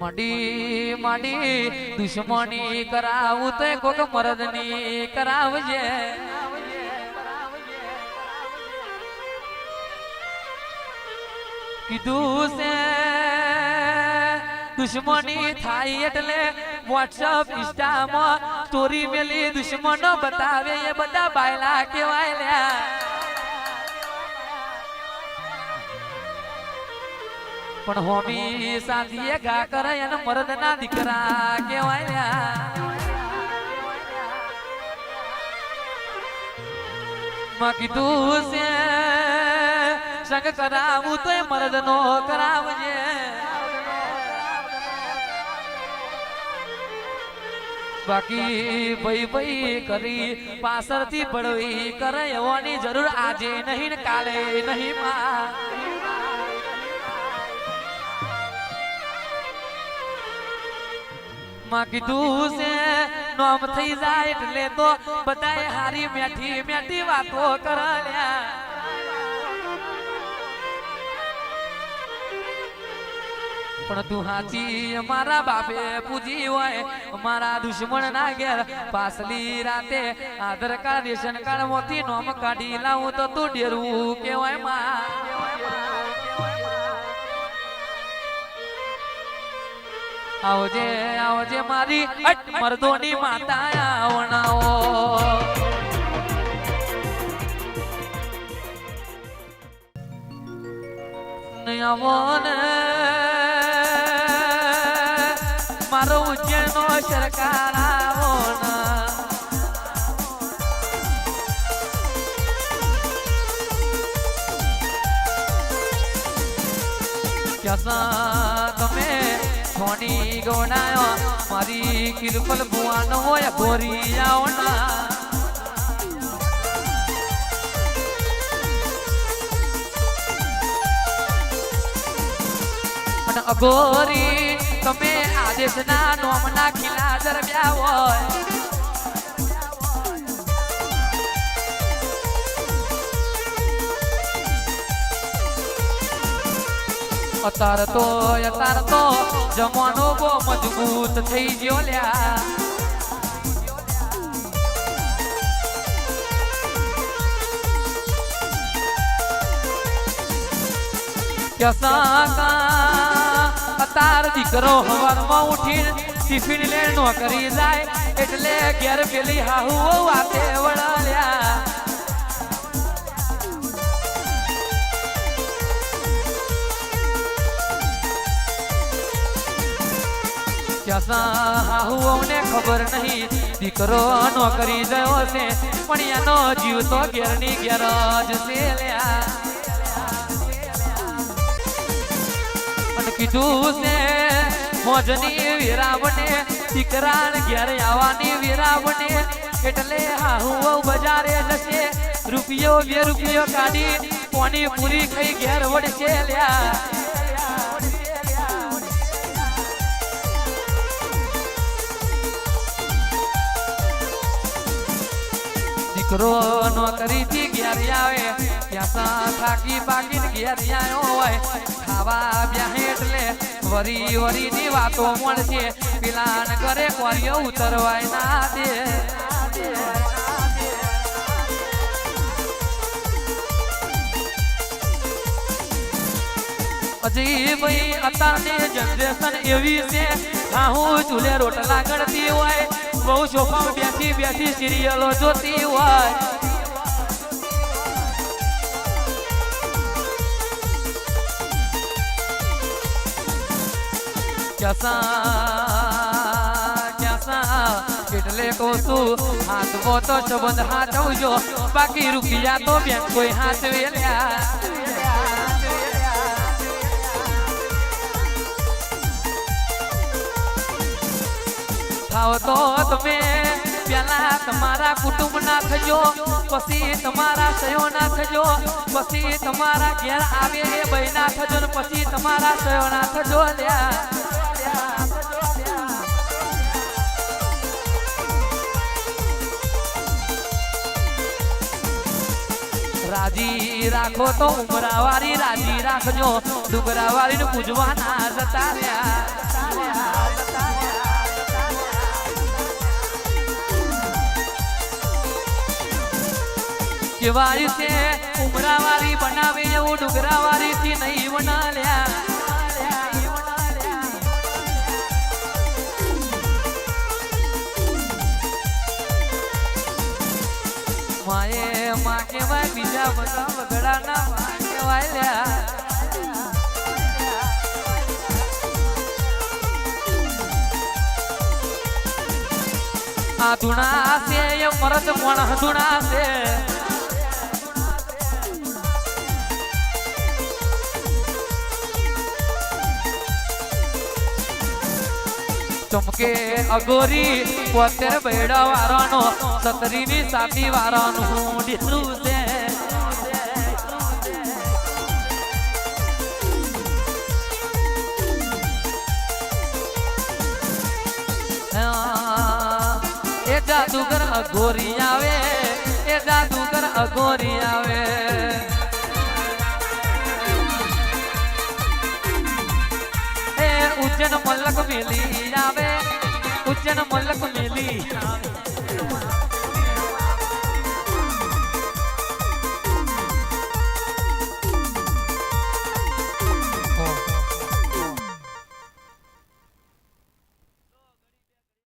મડી મડી દુશ્મની કરાવું તો કોક મરદની કરાવજે. કીધું છે દુશ્મની થાય એટલે વોટ્સઅપ ઇન્સ્ટામાં સ્ટોરી મેલી. દુશ્મનો બતાવે એ બધા બાયલા કેવાય લ્યા. પણ હોમી સાંધીએ ઘા કરે એને મરદ ના દીકરા કેવાયમાં કીધું છે, સંગ કરાવું તો મરદ નો કરાવજે. બાકી ભાઈ ભાઈ કરી પાછળથી પડવી કરે એવાની જરૂર આજે નહીં ને કાલે નહીં માં. માં કીધું છે, નોમ થઈ જાય એટલે તો બધાય હારી મેઠી મેઠી વાતો કરલ્યા પણ તું હાચી મારા બાપે પૂજી હોય મારા દુશ્મન ના ઘેર પાછલી રાતે આધાર કાર્ડ, રેશન કાર્ડમાંથી નોમ કાઢી લાવું તો તું ડેરવું કેવાયમાં. આવજે આવજે મારી અટ મર્દોની માતા આવણાઓ નયવન મારો ઉજ્જૈનો સરકાર આવો ના. ક્યાસા તમે સોની ગોનાયો મારી કિરપલ ભુવાનો હોય ગોરી આવના અઘોરી તમે આદેશના નોમના ખીલા દરમ્યા હોય. અતાર તો અતાર તો જમાનો બહુ મજબૂત થઈ ગયો લ્યા. અતાર દીકરો હવારમાં ઉઠી ટિફિન લેણ નો કરી જાય, એટલે ઘેર પેલી હાહુ વાતે હાહુઓને ખબર નહીં. દીકરો નોકરી ગયો છે, પણ એનો જીવ તો ઘેરની ઘેર જ છે પણ કીધું છે, મોજની વેરાવને દીકરા ઘેર આવવાની વેરાવને એટલે હાહુઓ બજારે જશે. રૂપિયો બે રૂપિયો કાઢી, કોની પૂરી કઈ ઘેર વડશે લ્યા. દીકરો નોકરીથી ઘેર આવે ક્યાં થાકી પાકીને ઘેર આવ્યો હોય. ખાવા બ્યા એટલે વરી વરી ની વાતો મળશે. પિલાન ઘરે કોરિયો ઉતરવાય ના દે. હજી ભાઈ અત્યારની જનરેશન એવી છે હા હું ચૂલે રોટલા ગળતી હોય. બહુ સોફામાં બેસી બેસી સિરિયલો જોતી હોય. એટલે કહું છું હાથવો તો સંબંધ હાચવજો બાકી રૂપિયા તો કોઈ હાથ લ્યા થાવ તો તમે પેલા તમારા કુટુંબ ના થજો, પછી તમારા સયો ના થજો, પછી તમારા ઘેર આવે એ ભાઈ ના થજો, ને પછી તમારા સયો ના થજો રાજી રાખો તો ઉમરાવાળી, રાજી રાખજો. ડુંગરાવાળી ને પૂજવાના જતા રહ્યા. કેવાય છે ઉમરાવાળી બનાવે એવું ડુંગરાવાળી થી નહીં બનાલ્યા માએ માં કેવાય બીજા બધા વગડાના માં કેવાય લ્યા આ છે, એ મરદ પણ ધૂણા છે. ચમકે અગોરી, પોતેર બેડા વાળાનો સતરી ની સાતી વાળાનું ડીસરું છે એ જાદુગર અઘોરી આવે, એ જાદુગર અઘોરી આવે. ઉજ્જૈન મલ્લક મેલી આવે ઉજ્જૈન મલ્લક મેલી આવે.